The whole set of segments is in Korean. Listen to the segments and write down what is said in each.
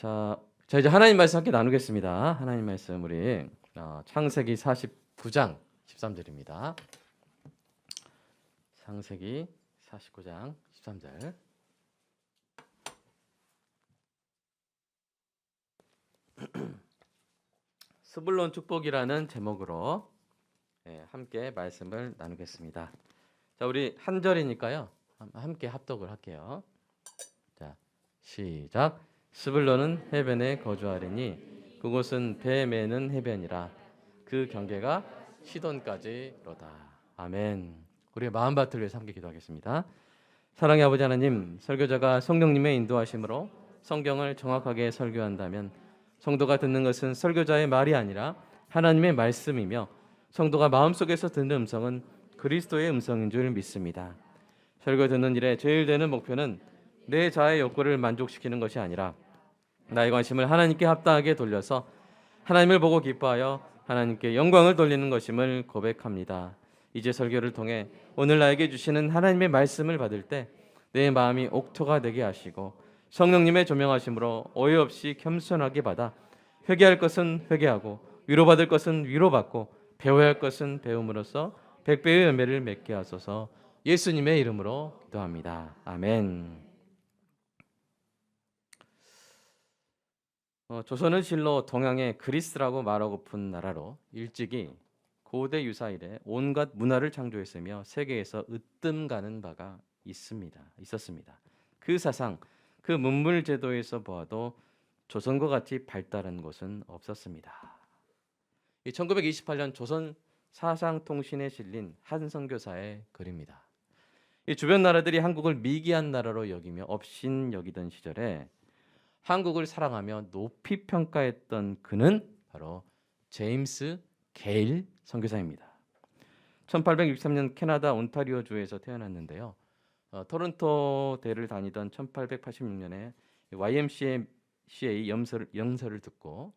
자, 자 이제 하나님 말씀 함께 나누겠습니다. 하나님 말씀 우리 어, 창세기 49장 13절입니다. 창세기 49장 13절. 스불론 축복이라는 제목으로 예, 함께 말씀을 나누겠습니다. 자, 우리 한 절이니까요. 함- 함께 합독을 할게요. 자, 시작. 스불론은 해변에 거주하리니 그곳은 배 매는 해변이라 그 경계가 시돈까지로다. 아멘. 우리의 마음밭을 위해서 함께 기도하겠습니다. 사랑의 아버지 하나님, 설교자가 성령님의 인도하심으로 성경을 정확하게 설교한다면 성도가 듣는 것은 설교자의 말이 아니라 하나님의 말씀이며 성도가 마음속에서 듣는 음성은 그리스도의 음성인 줄 믿습니다. 설교 듣는 일에 제일 되는 목표는 내 자의 욕구를 만족시키는 것이 아니라 나의 관심을 하나님께 합당하게 돌려서 하나님을 보고 기뻐하여 하나님께 영광을 돌리는 것임을 고백합니다. 이제 설교를 통해 오늘 나에게 주시는 하나님의 말씀을 받을 때 내 마음이 옥토가 되게 하시고 성령님의 조명하심으로 오해 없이 겸손하게 받아 회개할 것은 회개하고 위로받을 것은 위로받고 배워야 할 것은 배움으로써 백배의 열매를 맺게 하소서 예수님의 이름으로 기도합니다. 아멘. 어, 조선은 실로 동양의 그리스라고 말하고픈 나라로 일찍이 고대 유사 이래 온갖 문화를 창조했으며 세계에서 으뜸 가는 바가 있습니다. 있었습니다. 그 사상, 그 문물 제도에서 보아도 조선과 같이 발달한 곳은 없었습니다. 이 1928년 조선 사상통신에 실린 한 선교사의 글입니다. 이 주변 나라들이 한국을 미개한 나라로 여기며 업신 여기던 시절에 한국을 사랑하며 높이 평가했던 그는 바로 제임스 게일 선교사입니다. 1863년 캐나다 온타리오 주에서 태어났는데요. 어, 토론토 대를 다니던 1886년에 YMCA 영서를, 영서를 듣고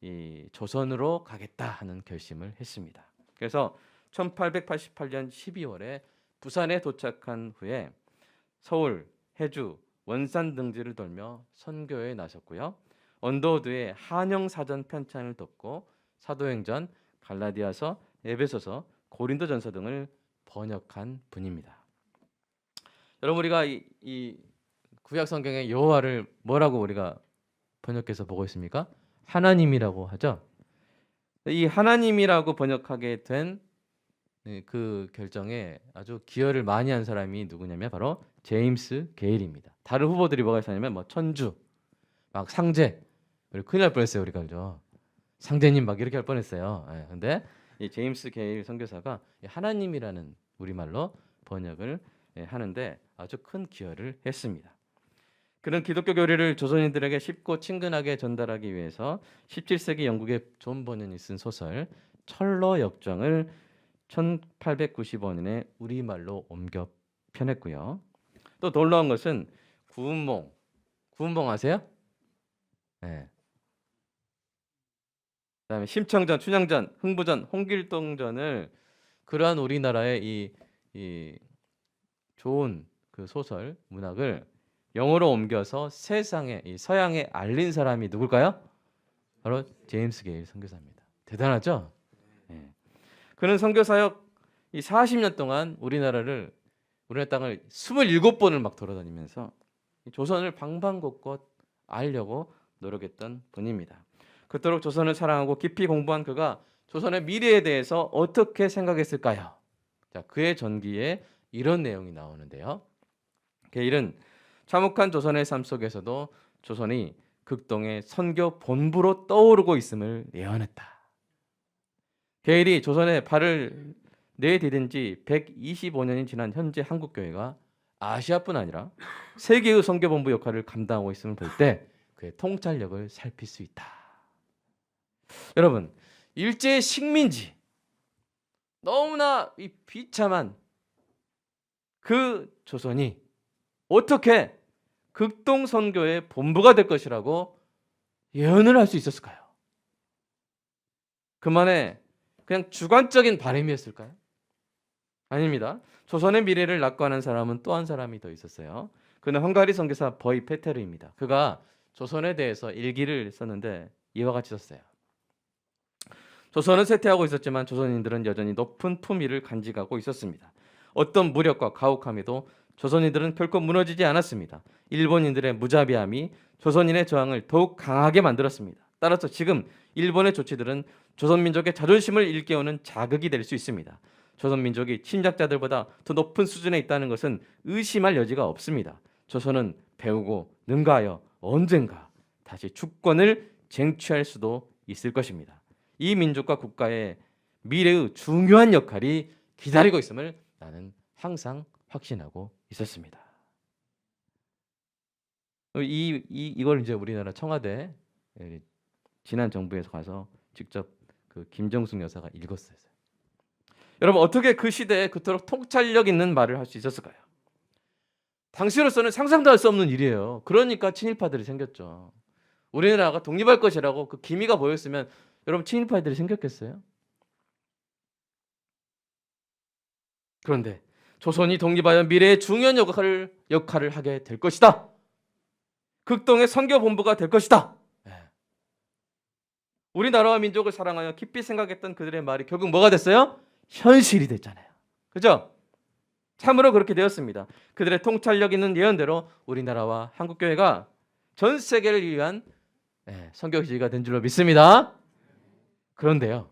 이 조선으로 가겠다 하는 결심을 했습니다. 그래서 1888년 12월에 부산에 도착한 후에 서울, 해주, 원산 등지를 돌며 선교에 나섰고요. 언더우드의 한영 사전 편찬을 돕고 사도행전, 갈라디아서, 에베소서, 고린도전서 등을 번역한 분입니다. 여러분 우리가 이, 이 구약 성경의 여호와를 뭐라고 우리가 번역해서 보고 있습니까? 하나님이라고 하죠. 이 하나님이라고 번역하게 된 그 결정에 아주 기여를 많이 한 사람이 누구냐면 바로 제임스 게일입니다. 다른 후보들이 뭐가 있었냐면 뭐 천주, 막 상제, 우리 큰일 날 뻔했어요 우리가 그죠? 상제님 막 이렇게 할 뻔했어요. 예, 근데 이 제임스 게일 선교사가 이 하나님이라는 우리말로 번역을 예, 하는데 아주 큰 기여를 했습니다. 그는 기독교 교리를 조선인들에게 쉽고 친근하게 전달하기 위해서 17세기 영국의 존 버년이 쓴 소설 철로 역정을 1895년에 우리말로 옮겨 편했고요. 또 놀라운 것은 구운봉, 구운봉 아세요? 네. 그다음에 심청전, 춘향전, 흥부전, 홍길동전을 그러한 우리나라의 이, 이 좋은 그 소설 문학을 영어로 옮겨서 세상에 이 서양에 알린 사람이 누굴까요? 바로 제임스 게일 선교사입니다. 대단하죠? 예. 그는 선교사역 이 40년 동안 우리나라를 우리나라 땅을 27번을 막 돌아다니면서 이 조선을 방방곡곡 알려고 노력했던 분입니다. 그토록 조선을 사랑하고 깊이 공부한 그가 조선의 미래에 대해서 어떻게 생각했을까요? 자, 그의 전기에 이런 내용이 나오는데요. 게일은 참혹한 조선의 삶 속에서도 조선이 극동의 선교 본부로 떠오르고 있음을 예언했다. 게일이 조선에 발을 내디딘 지 125년이 지난 현재 한국 교회가 아시아뿐 아니라 세계의 선교 본부 역할을 감당하고 있음을 볼 때 그의 통찰력을 살필 수 있다. 여러분, 일제의 식민지 너무나 이 비참한 그 조선이 어떻게 극동 선교의 본부가 될 것이라고 예언을 할 수 있었을까요? 그만의 그냥 주관적인 바람이었을까요? 아닙니다. 조선의 미래를 낙관한 사람은 또 한 사람이 더 있었어요. 그는 헝가리 선교사 버이 페테르입니다. 그가 조선에 대해서 일기를 썼는데 이와 같이 썼어요. 조선은 쇠퇴하고 있었지만 조선인들은 여전히 높은 품위를 간직하고 있었습니다. 어떤 무력과 가혹함에도 조선인들은 결코 무너지지 않았습니다. 일본인들의 무자비함이 조선인의 저항을 더욱 강하게 만들었습니다. 따라서 지금 일본의 조치들은 조선민족의 자존심을 일깨우는 자극이 될 수 있습니다. 조선민족이 침략자들보다 더 높은 수준에 있다는 것은 의심할 여지가 없습니다. 조선은 배우고 능가하여 언젠가 다시 주권을 쟁취할 수도 있을 것입니다. 이 민족과 국가의 미래의 중요한 역할이 기다리고 있음을 나는 항상 확신하고 있었습니다. 이, 이 이걸 이제 우리나라 청와대 에, 지난 정부에서 가서 직접 그 김정숙 여사가 읽었어요. 여러분 어떻게 그 시대에 그토록 통찰력 있는 말을 할 수 있었을까요? 당시로서는 상상도 할 수 없는 일이에요. 그러니까 친일파들이 생겼죠. 우리나라가 독립할 것이라고 그 기미가 보였으면 여러분 친일파들이 생겼겠어요? 그런데 조선이 독립하여 미래의 중요한 역할을 역할을 하게 될 것이다. 극동의 선교 본부가 될 것이다. 예. 우리나라와 민족을 사랑하여 깊이 생각했던 그들의 말이 결국 뭐가 됐어요? 현실이 됐잖아요. 그죠? 참으로 그렇게 되었습니다. 그들의 통찰력 있는 예언대로 우리나라와 한국 교회가 전 세계를 위한 예, 선교지가 된 줄로 믿습니다. 그런데요,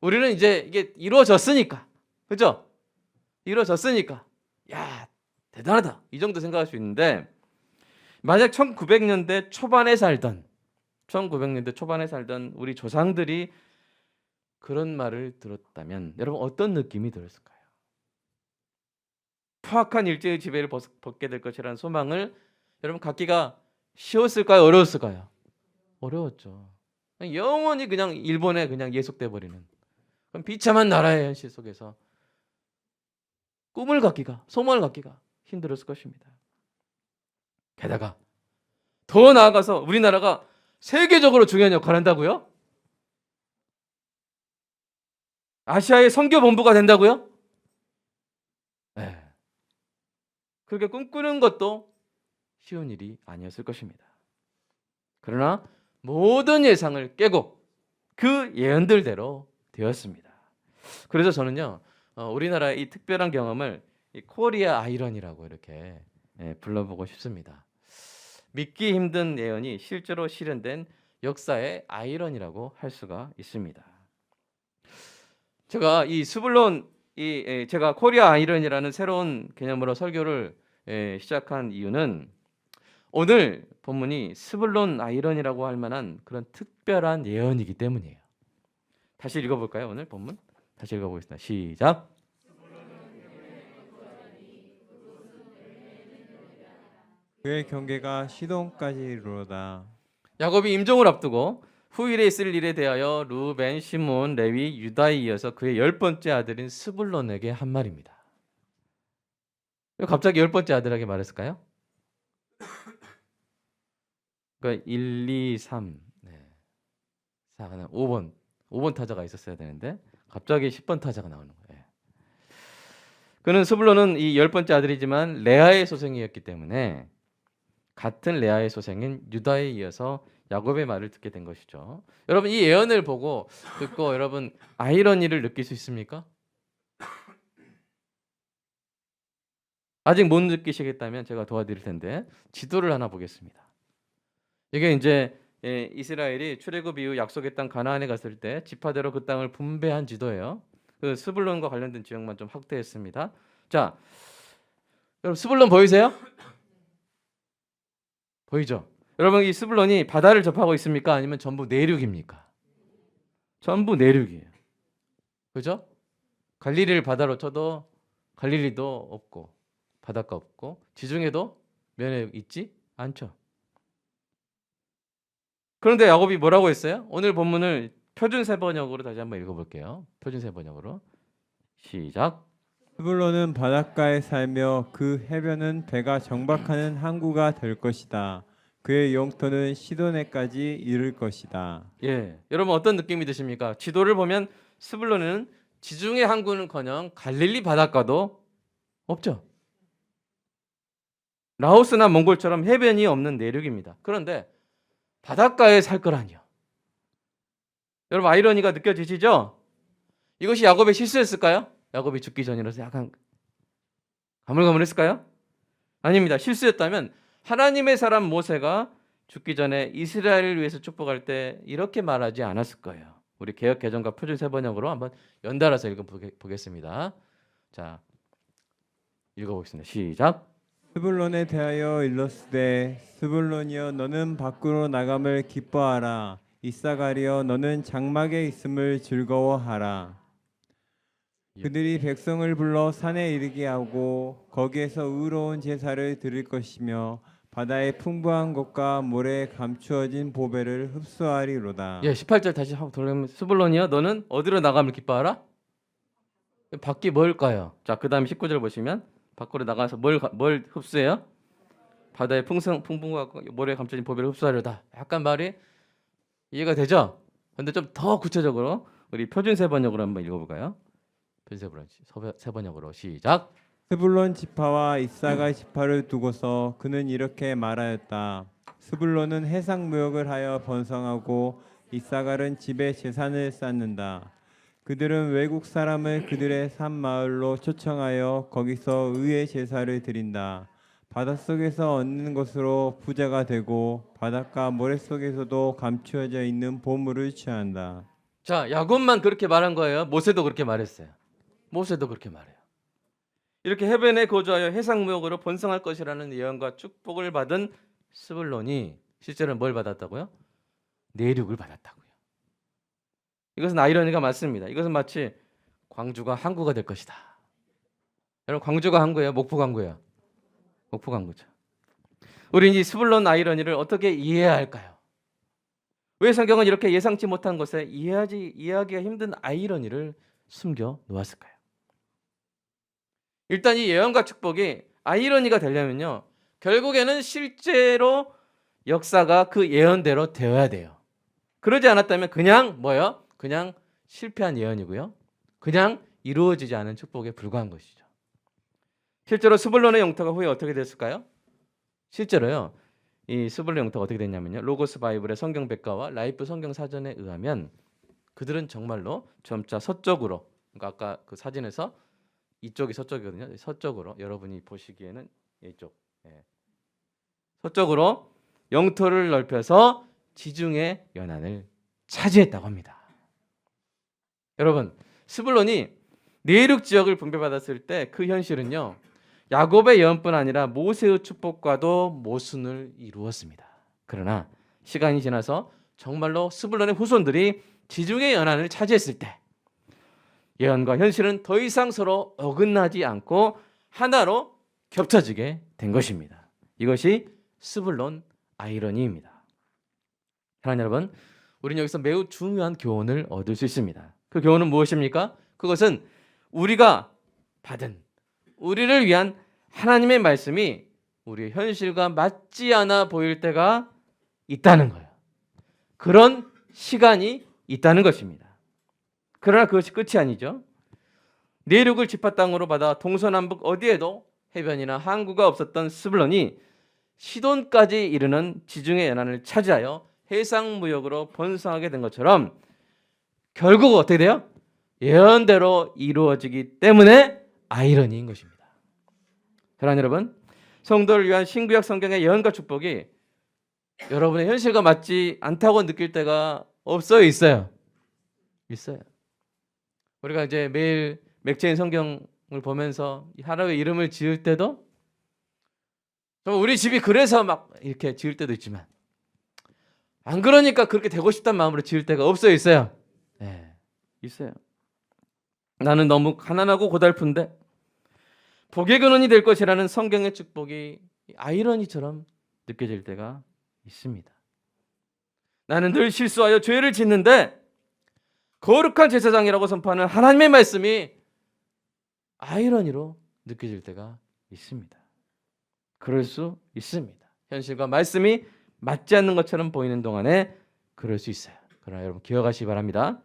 우리는 이제 이게 이루어졌으니까, 그죠? 이루어졌으니까, 야 대단하다 이 정도 생각할 수 있는데 만약 1900년대 초반에 살던 1900년대 초반에 살던 우리 조상들이 그런 말을 들었다면 여러분 어떤 느낌이 들었을까요? 포악한 일제의 지배를 벗- 벗게 될 것이라는 소망을 여러분 갖기가 쉬웠을까요? 어려웠을까요? 어려웠죠. 영원히 그냥 일본에 그냥 예속돼 버리는 비참한 나라의 현실 속에서 꿈을 갖기가 소망을 갖기가 힘들었을 것입니다. 게다가 더 나아가서 우리나라가 세계적으로 중요한 역할을 한다고요? 아시아의 선교 본부가 된다고요? 네. 그렇게 꿈꾸는 것도 쉬운 일이 아니었을 것입니다. 그러나 모든 예상을 깨고 그 예언들대로 되었습니다. 그래서 저는요, 어, 우리나라의 이 특별한 경험을 이 코리아 아이러니라고 이렇게 예, 불러보고 싶습니다. 믿기 힘든 예언이 실제로 실현된 역사의 아이러니라고 할 수가 있습니다. 제가 이 스불론 이 에, 제가 코리아 아이러니라는 새로운 개념으로 설교를 에, 시작한 이유는 오늘 본문이 스불론 아이러니라고 할 만한 그런 특별한 예언이기 때문이에요. 다시 읽어볼까요? 오늘 본문 다시 읽어보겠습니다. 시작. 그의 경계가 시돈까지 이르로다. 야곱이 임종을 앞두고 후일에 있을 일에 대하여 루벤, 시몬, 레위, 유다에 이어서 그의 열 번째 아들인 스불론에게 한 말입니다. 왜 갑자기 열 번째 아들에게 말했을까요? 그러니까 1, 2, 3, 네. 4, 5번, 5번 타자가 있었어야 되는데 갑자기 10번 타자가 나오는 거예요. 그는 스불론은 이 열 번째 아들이지만 레아의 소생이었기 때문에 같은 레아의 소생인 유다에 이어서 야곱의 말을 듣게 된 것이죠. 여러분 이 예언을 보고 듣고 여러분 아이러니를 느낄 수 있습니까? 아직 못 느끼시겠다면 제가 도와드릴 텐데 지도를 하나 보겠습니다. 이게 이제 예, 이스라엘이 출애굽 이후 약속의 땅 가나안에 갔을 때 지파대로 그 땅을 분배한 지도예요. 그 스불론과 관련된 지역만 좀 확대했습니다. 자, 여러분 스불론 보이세요? 보이죠? 여러분 이 스불론이 바다를 접하고 있습니까? 아니면 전부 내륙입니까? 전부 내륙이에요. 그죠? 갈릴리를 바다로 쳐도 갈릴리도 없고 바닷가 없고 지중해도 면에 있지 않죠. 그런데 야곱이 뭐라고 했어요? 오늘 본문을 표준 세 번역으로 다시 한번 읽어볼게요. 표준 세 번역으로 시작. 스불론은 바닷가에 살며 그 해변은 배가 정박하는 항구가 될 것이다. 그의 영토는 시도네까지 이를 것이다. 예, 여러분 어떤 느낌이 드십니까? 지도를 보면 스불론은 지중해 항구는커녕 갈릴리 바닷가도 없죠. 라오스나 몽골처럼 해변이 없는 내륙입니다. 그런데 바닷가에 살 거라니요. 여러분 아이러니가 느껴지시죠? 이것이 야곱의 실수였을까요? 야곱이 죽기 전이라서 약간 가물가물했을까요? 아닙니다. 실수였다면 하나님의 사람 모세가 죽기 전에 이스라엘을 위해서 축복할 때 이렇게 말하지 않았을 거예요. 우리 개혁 개정과 표준 세번역으로 한번 연달아서 읽어 보겠습니다. 자, 읽어보겠습니다. 시작. 스불론에 대하여 일렀으되 스불론이여 너는 밖으로 나감을 기뻐하라 이사가리여 너는 장막에 있음을 즐거워하라 그들이 백성을 불러 산에 이르게 하고 거기에서 의로운 제사를 드릴 것이며 바다의 풍부한 것과 모래에 감추어진 보배를 흡수하리로다 예, 18절 다시 한번 돌려면 스불론이야 너는 어디로 나감을 기뻐하라? 밖이 뭘까요? 자, 그다음 19절 보시면 밖으로 나가서 뭘, 가- 뭘 흡수해요? 바다의 풍성 것과 모래에 감춰진 보배를 흡수하려다. 약간 말이 이해가 되죠? 근데 좀 더 구체적으로 우리 표준 세번역으로 한번 읽어볼까요? 표준 세번역 서- 세번역으로 시작. 스불론 지파와 이사가 지파를 두고서 그는 이렇게 말하였다. 스불론은 해상 무역을 하여 번성하고 이사갈은 집에 재산을 쌓는다. 그들은 외국 사람을 그들의 산 마을로 초청하여 거기서 의의 제사를 드린다. 바닷속에서 얻는 것으로 부자가 되고 바닷가 모래 속에서도 감추어져 있는 보물을 취한다. 자, 야곱만 그렇게 말한 거예요. 모세도 그렇게 말했어요. 모세도 그렇게 말해요. 이렇게 해변에 거주하여 해상 무역으로 번성할 것이라는 예언과 축복을 받은 스불론이 실제로 뭘 받았다고요? 내륙을 받았다고요. 이것은 아이러니가 맞습니다. 이것은 마치 광주가 항구가 될 것이다. 여러분 광주가 항구예요, 목포 항구예요. 목포 항구죠. 우리 이 스불론 아이러니를 어떻게 이해해야 할까요? 왜 성경은 이렇게 예상치 못한 것에 이해하지 이해하기가 힘든 아이러니를 숨겨 놓았을까요? 일단 이 예언과 축복이 아이러니가 되려면요. 결국에는 실제로 역사가 그 예언대로 되어야 돼요. 그러지 않았다면 그냥 뭐요? 그냥 실패한 예언이고요. 그냥 이루어지지 않은 축복에 불과한 것이죠. 실제로 스불론의 영토가 후에 어떻게 됐을까요? 실제로요. 이 스불론 영토가 어떻게 됐냐면요. 로고스 바이블의 성경 백과와 라이프 성경 사전에 의하면 그들은 정말로 점차 서쪽으로 그러니까 아까 그 사진에서 이쪽이 서쪽이거든요. 서쪽으로 여러분이 보시기에는 이쪽 예. 서쪽으로 영토를 넓혀서 지중해 연안을 차지했다고 합니다. 여러분 스불론이 내륙 지역을 분배받았을 때 그 현실은요. 야곱의 예언뿐 아니라 모세의 축복과도 모순을 이루었습니다. 그러나 시간이 지나서 정말로 스불론의 후손들이 지중해 연안을 차지했을 때 예언과 현실은 더 이상 서로 어긋나지 않고 하나로 겹쳐지게 된 것입니다. 이것이 스불론 아이러니입니다. 사랑하는 여러분, 우리는 여기서 매우 중요한 교훈을 얻을 수 있습니다. 그 교훈은 무엇입니까? 그것은 우리가 받은 우리를 위한 하나님의 말씀이 우리의 현실과 맞지 않아 보일 때가 있다는 거예요. 그런 시간이 있다는 것입니다. 그러나 그것이 끝이 아니죠. 내륙을 지파 땅으로 받아 동서남북 어디에도 해변이나 항구가 없었던 스불론이 시돈까지 이르는 지중해 연안을 차지하여 해상 무역으로 번성하게 된 것처럼 결국 어떻게 돼요? 예언대로 이루어지기 때문에 아이러니인 것입니다. 사랑하는 여러분, 성도를 위한 신구약 성경의 예언과 축복이 여러분의 현실과 맞지 않다고 느낄 때가 없어요, 있어요? 있어요. 우리가 이제 매일 맥체인 성경을 보면서 하나님의 이름을 지을 때도 좀 우리 집이 그래서 막 이렇게 지을 때도 있지만 안 그러니까 그렇게 되고 싶단 마음으로 지을 때가 없어요, 있어요? 네, 있어요. 나는 너무 가난하고 고달픈데 복의 근원이 될 것이라는 성경의 축복이 아이러니처럼 느껴질 때가 있습니다. 나는 늘 실수하여 죄를 짓는데 거룩한 제사장이라고 선포하는 하나님의 말씀이 아이러니로 느껴질 때가 있습니다. 그럴 수 있습니다. 현실과 말씀이 맞지 않는 것처럼 보이는 동안에 그럴 수 있어요. 그러나 여러분 기억하시기 바랍니다.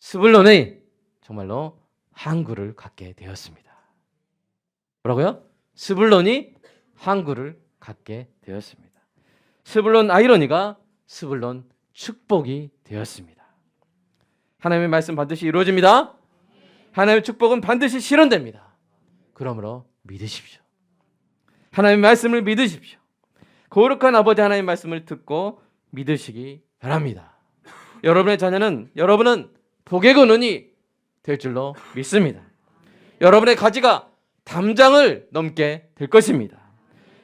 스불론의 정말로 항구를 갖게 되었습니다. 뭐라고요? 스불론이 항구를 갖게 되었습니다. 스불론 아이러니가 스불론 축복이 되었습니다. 하나님의 말씀 반드시 이루어집니다. 하나님의 축복은 반드시 실현됩니다. 그러므로 믿으십시오. 하나님의 말씀을 믿으십시오. 거룩한 아버지 하나님의 말씀을 듣고 믿으시기 바랍니다. 여러분의 자녀는 여러분은 복의 근원이 될 줄로 믿습니다. 여러분의 가지가 담장을 넘게 될 것입니다.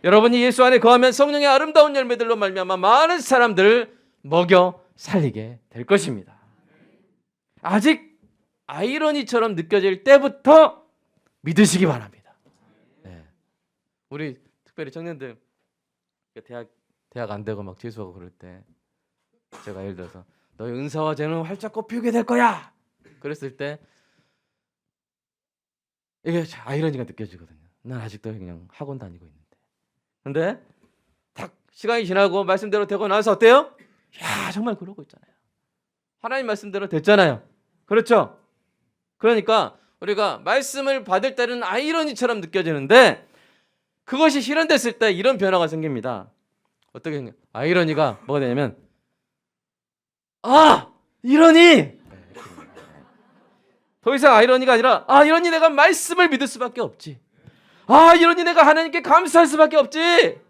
여러분이 예수 안에 거하면 성령의 아름다운 열매들로 말미암아 많은 사람들을 먹여 살리게 될 것입니다. 아직 아이러니처럼 느껴질 때부터 믿으시기 바랍니다. 네. 우리 특별히 청년들 대학 대학 안 되고 막 재수하고 그럴 때 제가 예를 들어서 너의 은사와 재능은 활짝 꽃피우게 될 거야. 그랬을 때 이게 아이러니가 느껴지거든요. 난 아직도 그냥 학원 다니고 있는데. 근데 딱 시간이 지나고 말씀대로 되고 나서 어때요? 야 정말 그러고 있잖아요. 하나님 말씀대로 됐잖아요. 그렇죠? 그러니까 우리가 말씀을 받을 때는 아이러니처럼 느껴지는데 그것이 실현됐을 때 이런 변화가 생깁니다. 어떻게 생겨? 아이러니가 뭐가 되냐면 아 이러니 더 이상 아이러니가 아니라 아 이러니 내가 말씀을 믿을 수밖에 없지. 아 이러니 내가 하나님께 감사할 수밖에 없지.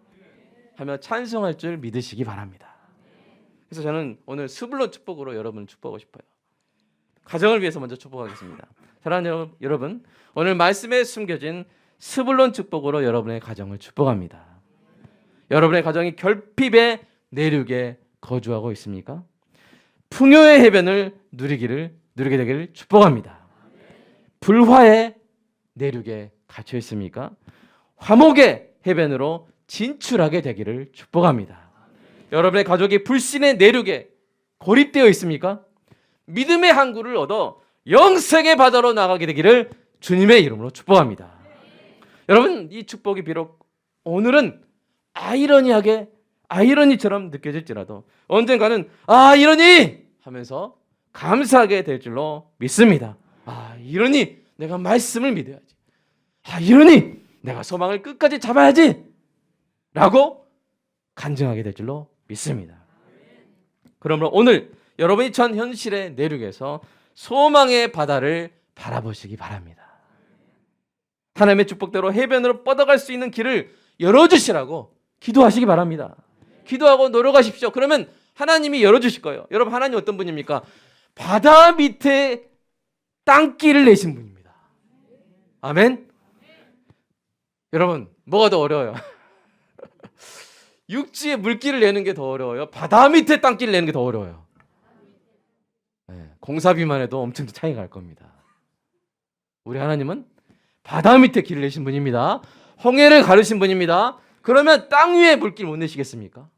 하며 찬송할 줄 믿으시기 바랍니다. 그래서 저는 오늘 스불론 축복으로 여러분을 축복하고 싶어요. 가정을 위해서 먼저 축복하겠습니다. 사랑하는 여러- 여러분, 오늘 말씀에 숨겨진 스불론 축복으로 여러분의 가정을 축복합니다. 여러분의 가정이 결핍의 내륙에 거주하고 있습니까? 풍요의 해변을 누리기를 누리게 되기를 축복합니다. 불화의 내륙에 갇혀 있습니까? 화목의 해변으로 진출하게 되기를 축복합니다. 여러분의 가족이 불신의 내륙에 고립되어 있습니까? 믿음의 항구를 얻어 영생의 바다로 나가게 되기를 주님의 이름으로 축복합니다. 여러분 이 축복이 비록 오늘은 아이러니하게 아이러니처럼 느껴질지라도 언젠가는 아 이러니 하면서 감사하게 될 줄로 믿습니다. 아 이러니 내가 말씀을 믿어야지. 아 이러니 내가 소망을 끝까지 잡아야지. 라고 간증하게 될 줄로 믿습니다. 그러므로 오늘 여러분이 전 현실의 내륙에서 소망의 바다를 바라보시기 바랍니다. 하나님의 축복대로 해변으로 뻗어갈 수 있는 길을 열어주시라고 기도하시기 바랍니다. 기도하고 노력하십시오. 그러면 하나님이 열어주실 거예요. 여러분 하나님 어떤 분입니까? 바다 밑에 땅길을 내신 분입니다. 아멘. 여러분 뭐가 더 어려워요? 육지에 물길을 내는 게 더 어려워요. 바다 밑에 땅길을 내는 게 더 어려워요. 네, 공사비만 해도 엄청 차이가 날 겁니다. 우리 하나님은 바다 밑에 길을 내신 분입니다. 홍해를 가르신 분입니다. 그러면 땅 위에 물길 못 내시겠습니까?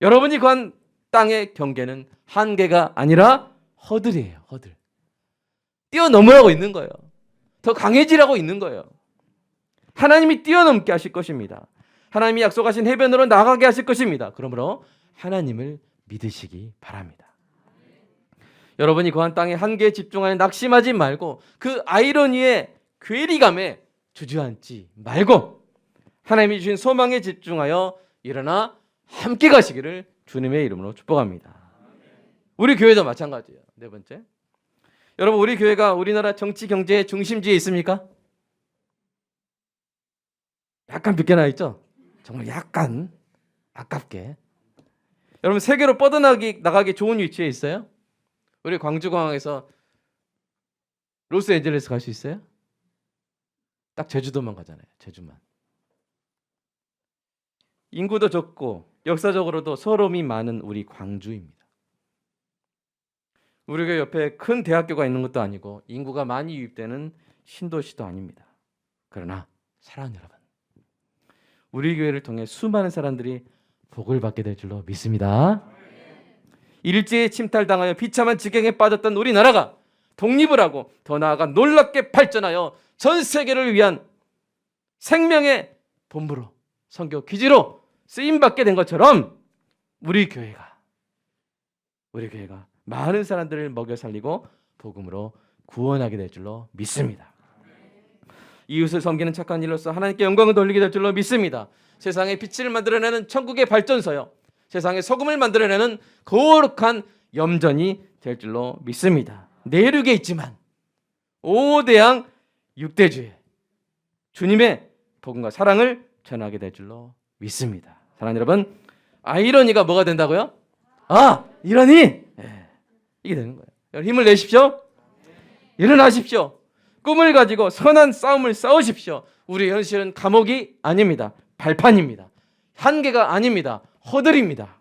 여러분이 구한 땅의 경계는 한계가 아니라 허들이에요. 허들. 뛰어넘으라고 있는 거예요. 더 강해지라고 있는 거예요. 하나님이 뛰어넘게 하실 것입니다. 하나님이 약속하신 해변으로 나가게 하실 것입니다. 그러므로 하나님을 믿으시기 바랍니다. 여러분이 거한 땅의 한계에 집중하여 낙심하지 말고 그 아이러니의 괴리감에 주저앉지 말고 하나님이 주신 소망에 집중하여 일어나 함께 가시기를 주님의 이름으로 축복합니다. 우리 교회도 마찬가지예요. 네 번째. 여러분 우리 교회가 우리나라 정치 경제의 중심지에 있습니까? 약간 빗겨나 있죠? 정말 약간 아깝게. 여러분 세계로 뻗어나기 나가기 좋은 위치에 있어요? 우리 광주공항에서 로스앤젤레스 갈 수 있어요? 딱 제주도만 가잖아요. 제주만. 인구도 적고 역사적으로도 서름이 많은 우리 광주입니다. 우리 교회 옆에 큰 대학교가 있는 것도 아니고 인구가 많이 유입되는 신도시도 아닙니다. 그러나 사랑하는 여러분, 우리 교회를 통해 수많은 사람들이 복을 받게 될 줄로 믿습니다. 일제에 침탈당하여 비참한 지경에 빠졌던 우리나라가 독립을 하고 더 나아가 놀랍게 발전하여 전 세계를 위한 생명의 본부로 선교 기지로 쓰임 받게 된 것처럼 우리 교회가 우리 교회가 많은 사람들을 먹여 살리고 복음으로 구원하게 될 줄로 믿습니다. 이웃을 섬기는 착한 일로서 하나님께 영광을 돌리게 될 줄로 믿습니다. 세상의 빛을 만들어내는 천국의 발전소요. 세상의 소금을 만들어내는 거룩한 염전이 될 줄로 믿습니다. 내륙에 있지만 오대양 육대주에 주님의 복음과 사랑을 전하게 될 줄로 믿습니다. 사랑하는 여러분, 아이러니가 뭐가 된다고요? 아, 이러니 예, 이게 되는 거예요. 힘을 내십시오. 일어나십시오. 꿈을 가지고 선한 싸움을 싸우십시오. 우리 현실은 감옥이 아닙니다. 발판입니다. 한계가 아닙니다. 허들입니다.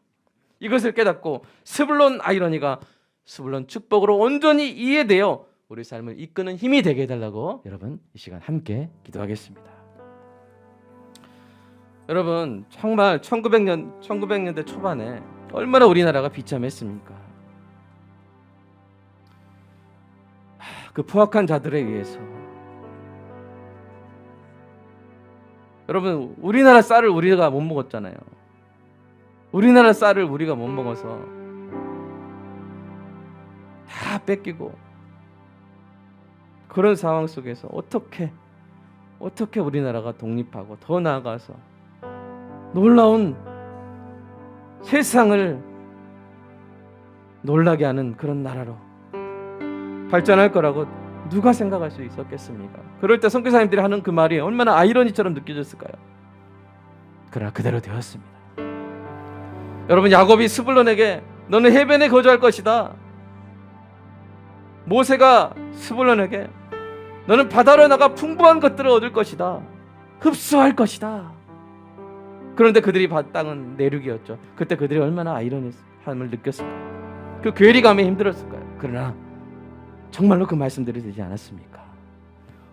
이것을 깨닫고 스불론 아이러니가 스불론 축복으로 온전히 이해되어 우리 삶을 이끄는 힘이 되게 해달라고 여러분 이 시간 함께 기도하겠습니다. 여러분 정말 1900년 1900년대 초반에 얼마나 우리나라가 비참했습니까? 하, 그 포악한 자들에 의해서 여러분 우리나라 쌀을 우리가 못 먹었잖아요. 우리나라 쌀을 우리가 못 먹어서 다 뺏기고 그런 상황 속에서 어떻게 어떻게 우리나라가 독립하고 더 나아가서 놀라운 세상을 놀라게 하는 그런 나라로 발전할 거라고 누가 생각할 수 있었겠습니까? 그럴 때 선교사님들이 하는 그 말이 얼마나 아이러니처럼 느껴졌을까요? 그러나 그대로 되었습니다. 여러분 야곱이 스불론에게 너는 해변에 거주할 것이다. 모세가 스불론에게 너는 바다로 나가 풍부한 것들을 얻을 것이다. 흡수할 것이다. 그런데 그들이 받 땅은 내륙이었죠. 그때 그들이 얼마나 아이러니함을 느꼈을까요? 그 괴리감에 힘들었을까요? 그러나 정말로 그 말씀들이 되지 않았습니까?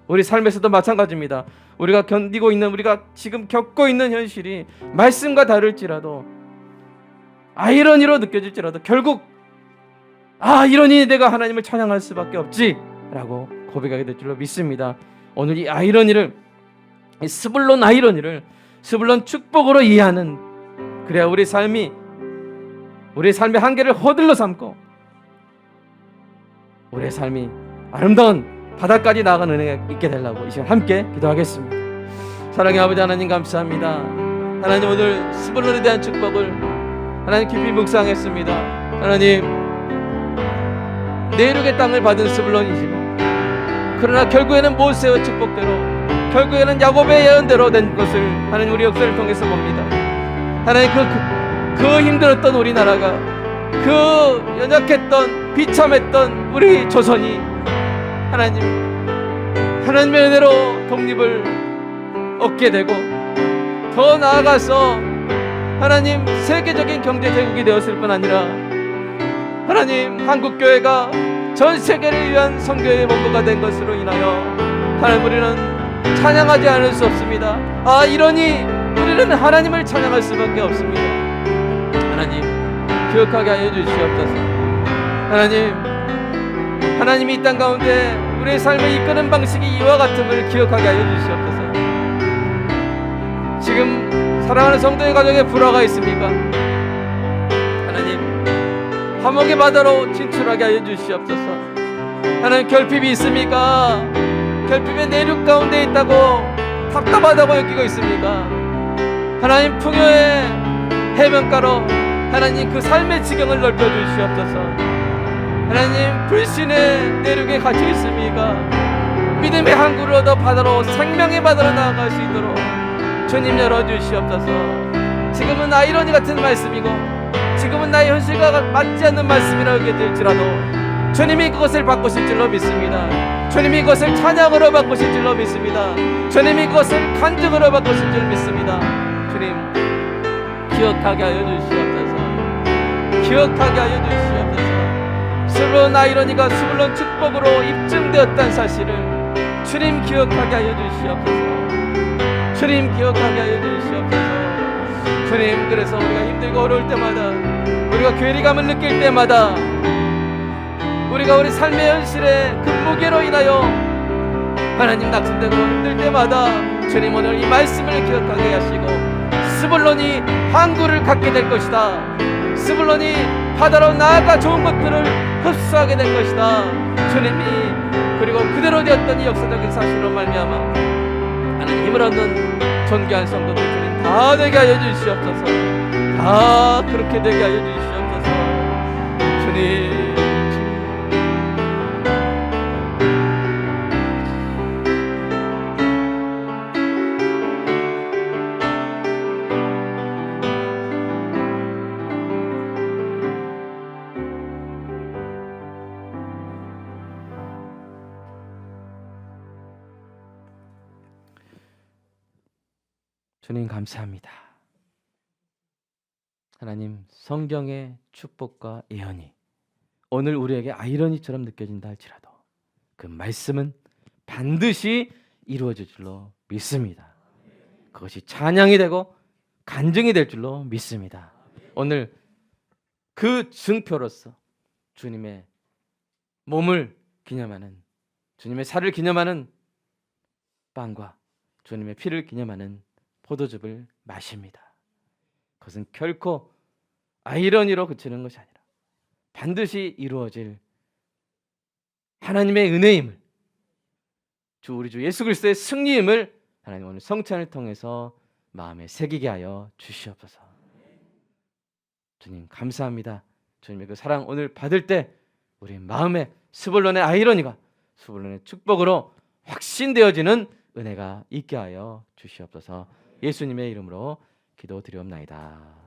우리 삶에서도 마찬가지입니다. 우리가 견디고 있는 우리가 지금 겪고 있는 현실이 말씀과 다를지라도 아이러니로 느껴질지라도 결국 아 이러니 내가 하나님을 찬양할 수밖에 없지라고 고백하게 될 줄로 믿습니다. 오늘 이 아이러니를 이 스불론 아이러니를 스불론 축복으로 이해하는 그래야 우리 삶이 우리 삶의 한계를 허들로 삼고 우리의 삶이 아름다운 바다까지 나아가는 은혜가 있게 되려고 이 시간 함께 기도하겠습니다. 사랑의 아버지 하나님 감사합니다. 하나님 오늘 스불론에 대한 축복을 하나님 깊이 묵상했습니다. 하나님 내륙의 땅을 받은 스불론이지만 그러나 결국에는 모세의 축복대로 결국에는 야곱의 예언대로 된 것을 하나님 우리 역사를 통해서 봅니다. 하나님 그, 그, 그 힘들었던 우리나라가 그 연약했던 비참했던 우리 조선이 하나님 하나님의 은혜로 독립을 얻게 되고 더 나아가서 하나님 세계적인 경제 대국이 되었을 뿐 아니라 하나님 한국 교회가 전 세계를 위한 선교의 본부가 된 것으로 인하여 하나님 우리는 찬양하지 않을 수 없습니다. 아 이러니 우리는 하나님을 찬양할 수밖에 없습니다. 하나님 기억하게 하여 주시옵소서. 하나님 하나님이 이 땅 가운데 우리의 삶을 이끄는 방식이 이와 같음을 기억하게 하여 주시옵소서. 지금 사랑하는 성도의 가정에 불화가 있습니까? 하나님 화목의 바다로 진출하게 하여 주시옵소서. 하나님 결핍이 있습니까? 결핍의 내륙 가운데 있다고 답답하다고 여기고 있습니까? 하나님 풍요의 해변가로 하나님 그 삶의 지경을 넓혀 주시옵소서. 하나님 불신의 내륙에 갇혀 있습니까? 믿음의 항구를 얻어 바다로 생명의 바다로 나아갈 수 있도록 주님 열어주시옵소서. 지금은 아이러니 같은 말씀이고 지금은 나의 현실과 맞지 않는 말씀이라고 될지라도 주님이 그것을 바꾸실 줄로 믿습니다. 주님이 그것을 찬양으로 바꾸실 줄로 믿습니다. 주님이 그것을 간증으로 바꾸실 줄 믿습니다. 주님 기억하게 하여 주시옵소서. 기억하게 하여 주시옵소서. 스불론 아이러니가 스불론 축복으로 입증되었다는 사실을 주님 기억하게 하여 주시옵소서. 주님 기억하게 하여 주시옵소서. 주님 그래서 우리가 힘들고 어려울 때마다 우리가 괴리감을 느낄 때마다 우리가 우리 삶의 현실에 그 무게로 인하여 하나님 낙심되고 힘들 때마다 주님 오늘 이 말씀을 기억하게 하시고 스불론이 항구를 갖게 될 것이다. 스불론이 바다로 나아가 좋은 것들을 흡수하게 될 것이다. 주님이 그리고 그대로 되었던 이 역사적인 사실로 말미암아 믿음을 얻는 존귀한 성도들 주님 다 되게 하여 주시옵소서. 다 그렇게 되게 하여 주시옵소서. 주님 감사합니다. 하나님 성경의 축복과 예언이 오늘 우리에게 아이러니처럼 느껴진다 할지라도 그 말씀은 반드시 이루어질 줄로 믿습니다. 그것이 찬양이 되고 간증이 될 줄로 믿습니다. 오늘 그 증표로서 주님의 몸을 기념하는 주님의 살을 기념하는 빵과 주님의 피를 기념하는 포도즙을 마십니다. 그것은 결코 아이러니로 그치는 것이 아니라 반드시 이루어질 하나님의 은혜임을 주 우리 주 예수 그리스도의 승리임을 하나님 오늘 성찬을 통해서 마음에 새기게 하여 주시옵소서. 주님 감사합니다. 주님의 그 사랑 오늘 받을 때 우리 마음에 스불론의 아이러니가 스불론의 축복으로 확신되어지는 은혜가 있게 하여 주시옵소서. 예수님의 이름으로 기도드리옵나이다.